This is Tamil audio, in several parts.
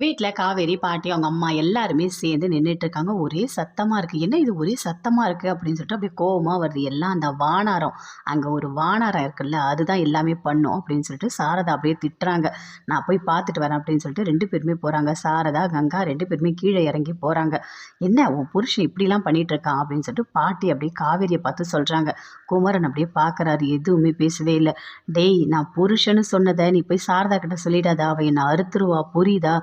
வீட்டில் காவேரி, பாட்டி, அவங்க அம்மா எல்லாருமே சேர்ந்து நின்றுட்டு இருக்காங்க. ஒரே சத்தமாக இருக்குது "என்ன இது ஒரே சத்தமாக இருக்குது அப்படின்னு சொல்லிட்டு அப்படியே கோபமாக வருது. எல்லாம் அந்த வானாரம். அங்கே ஒரு வானாரம் இருக்குல்ல, அதுதான் எல்லாமே பண்ணும் அப்படின்னு சொல்லிட்டு சாரதா அப்படியே திட்டுறாங்க. "நான் போய் பார்த்துட்டு வரேன்" அப்படின்னு சொல்லிட்டு ரெண்டு பேருமே போகிறாங்க சாரதா, கங்கா ரெண்டு பேருமே கீழே இறங்கி போகிறாங்க "என்ன உன் புருஷன் இப்படிலாம் பண்ணிகிட்டு இருக்கான்?" அப்படின்னு சொல்லிட்டு பாட்டி அப்படியே காவேரியை பார்த்து சொல்கிறாங்க குமரன் அப்படியே பார்க்குறாரு. எதுவுமே பேசவே இல்லை "டேய் நான் புருஷன்னு சொன்னதை நீ போய் சாரதா கிட்ட சொல்லிடாதா அவ என்ன அறுத்துருவா புரியுதா?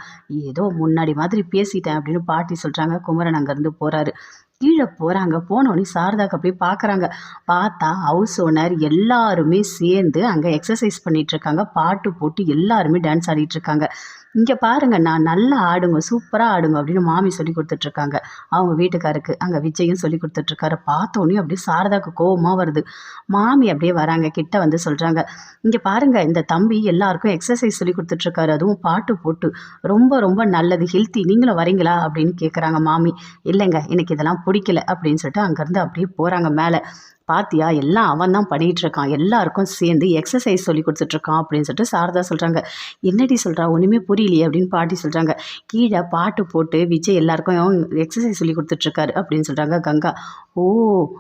ஏதோ முன்னாடி மாதிரி பேசிட்டேன்" அப்படின்னு பாட்டி சொல்கிறாங்க குமரன் அங்கேருந்து போகிறாரு கீழே போகிறாங்க போனோடனே சாரதாக்கு அப்படியே பார்க்குறாங்க. பார்த்தா ஹவுஸ் ஓனர் எல்லாருமே சேர்ந்து அங்கே எக்ஸசைஸ் பண்ணிகிட்ருக்காங்க பாட்டு போட்டு எல்லாருமே டான்ஸ் ஆடிட்டுருக்காங்க இருக்காங்க. இங்கே பாருங்க நான் நல்லா ஆடுங்க. சூப்பராக ஆடுங்க" அப்படின்னு மாமி சொல்லிக் கொடுத்துட்ருக்காங்க அவங்க வீட்டுக்காருக்கு. அங்கே விஜயும் சொல்லிக் கொடுத்துட்ருக்காரு பார்த்தோன்னே அப்படியே சாரதாக்கு கோபமாக வருது. மாமி அப்படியே வராங்க. கிட்ட வந்து சொல்கிறாங்க இங்கே பாருங்க இந்த தம்பி எல்லாருக்கும் எக்ஸசைஸ் சொல்லிக் கொடுத்துட்ருக்காரு அதுவும் பாட்டு போட்டு. ரொம்ப ரொம்ப நல்லது. ஹெல்த்தி. நீங்களும் வரீங்களா?" அப்படின்னு கேட்குறாங்க மாமி. "இல்லைங்க எனக்கு இதெல்லாம் பிடிக்கல" அப்படின்னு சொல்லிட்டு அங்கேருந்து அப்படியே போகிறாங்க மேலே "பாத்தியா எல்லாம் அவன் தான் பண்ணிட்டு இருக்கான். எல்லாருக்கும் சேர்ந்து எக்ஸசைஸ் சொல்லி கொடுத்துட்ருக்கான் அப்படின்னு சொல்லிட்டு சாரதா சொல்றாங்க. "என்னடி சொல்றா? ஒண்ணுமே புரியலையே" அப்படின்னு பாட்டி சொல்றாங்க. கீழே பாட்டு போட்டு விஜய் எல்லாருக்கும் எக்ஸசைஸ் சொல்லிக் கொடுத்துட்ருக்காரு அப்படின்னு சொல்றாங்க கங்கா. "ஓ!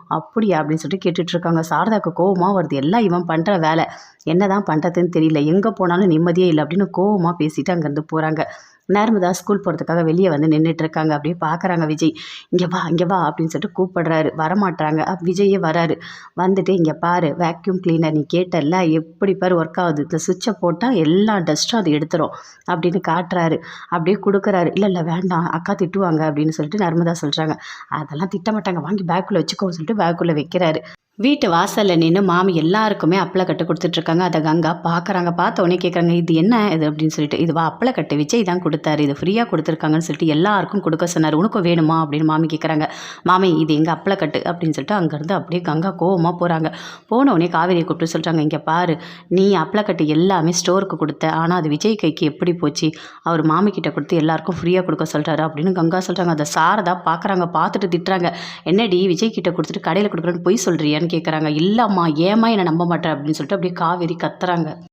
அப்படியா?" அப்படின்னு சொல்லிட்டு கேட்டுட்டு இருக்காங்க. சாரதாக்கு கோவமா வருது. எல்லாம் இவன் பண்ற வேலை. என்னதான் பண்றதுன்னு தெரியல. எங்க போனாலும் நிம்மதியே இல்லை அப்படின்னு கோவமா பேசிட்டு அங்கேருந்து போறாங்க. நர்மதா ஸ்கூல் போகிறதுக்காக வெளியே வந்து நின்றுட்டுருக்காங்க அப்படியே பார்க்குறாங்க விஜய். இங்கே வா, இங்கே வா" அப்படின்னு சொல்லிட்டு கூப்பிடுறாரு. வரமாட்டாங்க அப் விஜயே வராரு. வந்துட்டு இங்கே பாரு வேக்யூம் கிளீனர் நீ கேட்டல்ல எப்படி பாரு ஒர்க் ஆகுது. இந்த சுவிட்சை போட்டால் எல்லா டஸ்ட்டும் அது எடுத்துரும்" அப்படின்னு காட்டுறாரு. அப்படியே கொடுக்குறாரு இல்லை இல்லை வேண்டாம். அக்கா திட்டுவாங்க" அப்படின்னு சொல்லிட்டு நர்மதா சொல்கிறாங்க "அதெல்லாம் திட்டமாட்டாங்க. வாங்கி பேக்குள்ளே வச்சுக்கோன்னு" சொல்லிட்டு பேக்குள்ளே வைக்கிறாரு. வீட்டு வாசலில் நின்று மாமி எல்லாருக்குமே அப்பளை கட்டு கொடுத்துட்ருக்காங்க அதை கங்கா பார்க்குறாங்க. பார்த்த உடனே கேட்குறாங்க. "இது என்ன இது?" அப்படின்னு சொல்லிட்டு. "இதுவா அப்பளக்கட்டு விஜய் தான் கொடுத்தாரு இது ஃப்ரீயாக கொடுத்துருக்காங்கன்னு சொல்லிட்டு எல்லாருக்கும் கொடுக்க சொன்னார் உனக்கும் வேணுமா?" அப்படின்னு மாமி கேட்குறாங்க. "மாமி இது எங்க அப்பளக்கட்டு" அப்படின்னு சொல்லிட்டு அங்கேருந்து அப்படியே கங்கா கோவமாக போகிறாங்க போனவுடனே காவேரியை கூப்பிட்டு சொல்கிறாங்க இங்கே பாரு நீ அப்பளக்கட்டு எல்லாமே ஸ்டோருக்கு கொடுத்த ஆனால் அது விஜய் கைக்கு எப்படி போச்சு? அவர் மாமி கிட்ட குடுத்து எல்லாருக்கும் ஃப்ரீயாக கொடுக்க சொல்கிறாரு அப்படின்னு கங்கா சொல்கிறாங்க அதை சாரதா பார்க்குறாங்க. பார்த்துட்டு திட்டுறாங்க. "என்னடி விஜய் கிட்ட கொடுத்துட்டு கடையில் கொடுக்குறேன்னு பொய் சொல்கிறியா கேட்குறாங்க. "இல்லம்மா ஏம்மா என்ன நம்ப மாட்டேன் அப்படின்னு சொல்லிட்டு அப்படியே காவேரி கத்துறாங்க.